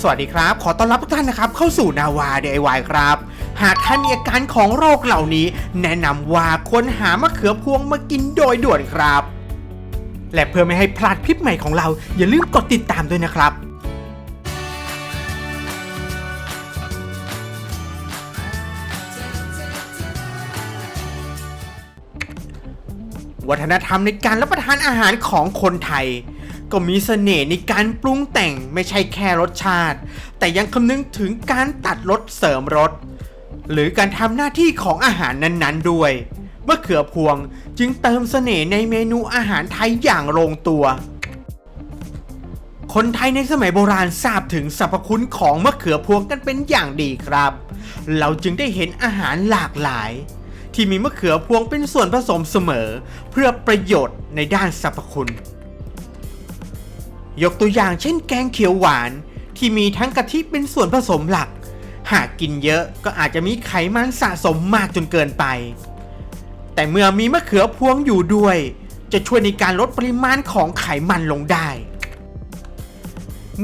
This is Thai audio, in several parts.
สวัสดีครับ ขอต้อนรับทุกท่านนะครับเข้าสู่นาวา DIY ครับ หากท่านมีอาการของโรคเหล่านี้ แนะนำว่าควรหามะเขือพวงมากินโดยด่วนครับ และเพื่อไม่ให้พลาดคลิปใหม่ของเรา อย่าลืมกดติดตามด้วยนะครับวัฒนธรรมในการรับประทานอาหารของคนไทย ก็มีเสน่ห์ในการปรุงแต่งไม่ใช่แค่รสชาติ แต่ยังคำนึงถึงการตัดรสเสริมรสหรือการทำหน้าที่ของอาหารนั้นๆด้วยมะเขือพวงจึงเติมเสน่ห์ในเมนูอาหารไทยอย่างลงตัว คนไทยในสมัยโบราณทราบถึงสรรพคุณของมะเขือพวงกันเป็นอย่างดีครับ เราจึงได้เห็นอาหารหลากหลาย ที่มีมะเขือพวงเป็นส่วนผสมเสมอ เพื่อประโยชน์ในด้านสรรพคุณ ยกตัวอย่างเช่นแกงเขียวหวาน ที่มีทั้งกะทิเป็นส่วนผสมหลัก หากกินเยอะก็อาจจะมีไขมันสะสมมากจนเกินไป แต่เมื่อมีมะเขือพวงอยู่ด้วย จะช่วยในการลดปริมาณของไขมันลงได้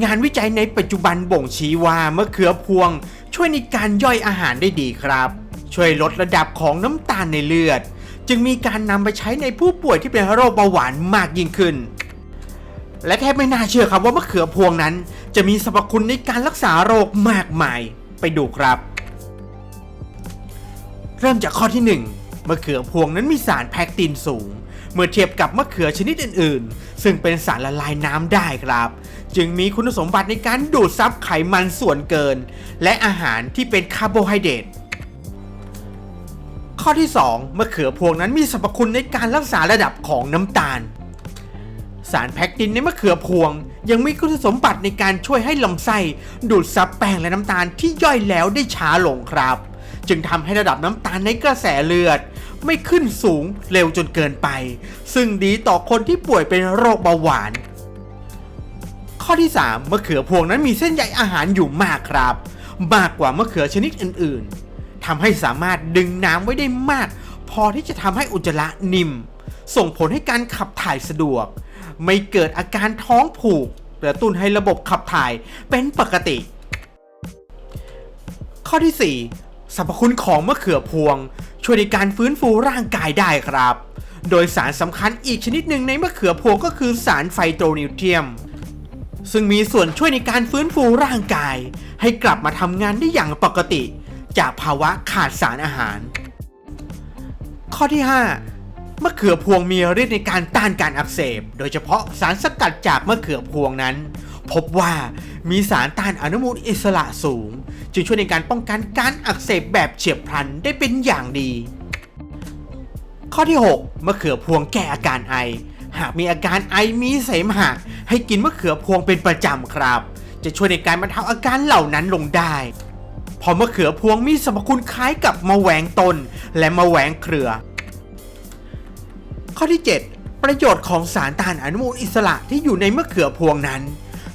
งานวิจัยในปัจจุบันบ่งชี้ว่ามะเขือพวง ช่วยในการย่อยอาหารได้ดีครับ ช่วยลดระดับของน้ำตาลในเลือด จึงมีการนำไปใช้ในผู้ป่วยที่เป็นโรคเบาหวานมากยิ่งขึ้น และแทบไม่น่าเชื่อครับว่ามะเขือพวงนั้น จะมีสรรพคุณในการรักษาโรคมากมายไปดูครับ เริ่มจากข้อที่ 1 มะเขือพวงนั้นมีสารแพคตินสูง เมื่อเทียบกับมะเขือชนิดอื่น ๆ ซึ่งเป็นสารละลายน้ำได้ครับ จึงมีคุณสมบัติในการดูดซับไขมันส่วนเกิน และอาหารที่เป็นคาร์โบไฮเดรตข้อที่ 2 มะเขือพวงนั้นมีสรรพคุณในการรักษาระดับของน้ำตาล สารแพคตินในมะเขือพวง ยังมีคุณสมบัติในการช่วยให้ลำไส้ ดูดซับแป้งและน้ำตาลที่ย่อยแล้วได้ช้าลงครับ จึงทำให้ระดับน้ำตาลในกระแสเลือด ไม่ขึ้นสูงเร็วจนเกินไป ซึ่งดีต่อคนที่ป่วยเป็นโรคเบาหวาน ข้อที่ 3 มะเขือพวงนั้นมีเส้นใยอาหารอยู่มากครับ มากกว่ามะเขือชนิดอื่นๆทำให้สามารถดึงน้ำไว้ได้มาก พอที่จะทำให้อุจจาระนิ่ม ส่งผลให้การขับถ่ายสะดวก ไม่เกิดอาการท้องผูกกระตุ้นให้ระบบขับถ่ายเป็นปกติ ข้อที่ 4 สรรพคุณของมะเขือพวง ช่วยในการฟื้นฟูร่างกายได้ครับ โดยสารสำคัญอีกชนิดหนึ่งในมะเขือพวงก็คือสารไฟโตนิวเทียม ซึ่งมีส่วนช่วยในการฟื้นฟูร่างกาย ให้กลับมาทำงานได้อย่างปกติ จากภาวะขาดสารอาหาร ข้อที่ 5 มะเขือพวงมีฤทธิ์ในการต้านการอักเสบ โดยเฉพาะสารสกัดจากมะเขือพวงนั้น พบว่ามีสารต้านอนุมูลอิสระสูง จึงช่วยในการป้องกันการอักเสบแบบเฉียบพลันได้เป็นอย่างดี ข้อที่ 6 มะเขือพวงแก้อาการไอ หากมีอาการไอมีเสมหะให้กินมะเขือพวงเป็นประจำครับ จะช่วยในการบรรเทาอาการเหล่านั้นลงได้เพอมะเขือพวงมีสรรพคุณคล้ายกับมะแหวงต้นและมะแหวงเครือ ข้อที่ 7 ประโยชน์ของสารต้านอนุมูลอิสระที่อยู่ในมะเขือพวงนั้น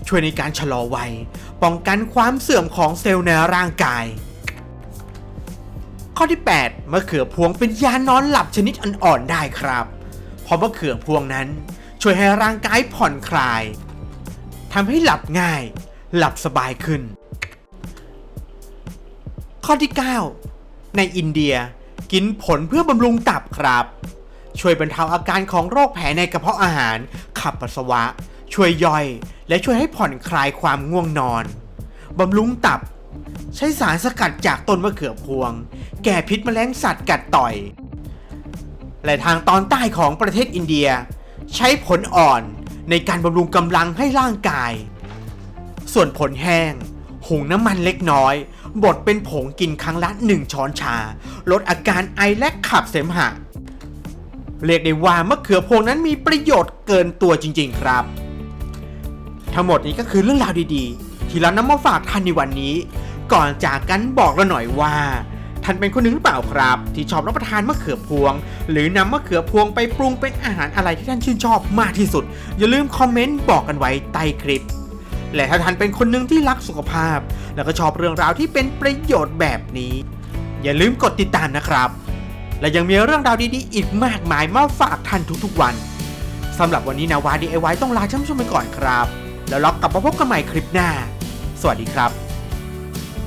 ช่วยในการชะลอวัย ป้องกันความเสื่อมของเซลล์ในร่างกาย ข้อที่ 8 มะเขือพวงเป็นยานอนหลับชนิดอ่อนๆได้ครับ เพราะมะเขือพวงนั้น ช่วยให้ร่างกายผ่อนคลายทำให้หลับง่าย หลับสบายขึ้น ข้อที่ 9 ในอินเดียกินผลเพื่อบำรุงตับครับ ช่วยบรรเทาอาการของโรคแผลในกระเพาะอาหาร ขับปัสสาวะ ช่วยย่อย และช่วยให้ผ่อนคลายความง่วงนอน บำรุงตับ ใช้สารสกัดจากต้นมะเขือพวง แก้พิษแมลงสัตว์กัดต่อย และทางตอนใต้ของประเทศอินเดีย ใช้ผลอ่อนในการบำรุงกำลังให้ร่างกาย ส่วนผลแห้ง หุงน้ำมันเล็กน้อย บดเป็นผงกินครั้งละ 1 ช้อนชา ลดอาการไอและขับเสมหะ เรียกได้ว่ามะเขือพวงนั้นมีประโยชน์เกินตัวจริง ๆ ครับ ทั้งหมดนี้ก็คือเรื่องราวดีๆ ที่เรานำมาฝากท่านในวันนี้ ก่อนจากกันบอกเราหน่อยว่า ท่านเป็นคนหนึ่งหรือเปล่าครับ ที่ชอบรับประทานมะเขือพวง หรือนำมะเขือพวงไปปรุงเป็นอาหารอะไรที่ท่านชื่นชอบมากที่สุด อย่าลืมคอมเมนต์บอกกันไว้ใต้คลิปและถ้าท่านเป็นคนหนึ่งที่รักสุขภาพ แล้วก็ชอบเรื่องราวที่เป็นประโยชน์แบบนี้ อย่าลืมกดติดตามนะครับ และยังมีเรื่องราวดีๆอีกมากมายมาฝากท่านทุกๆวันสำหรับวันนี้นาวา DIY ต้องลาท่านผู้ชมไปก่อนครับ แล้วเรากลับมาพบกันใหม่คลิปหน้า สวัสดีครับ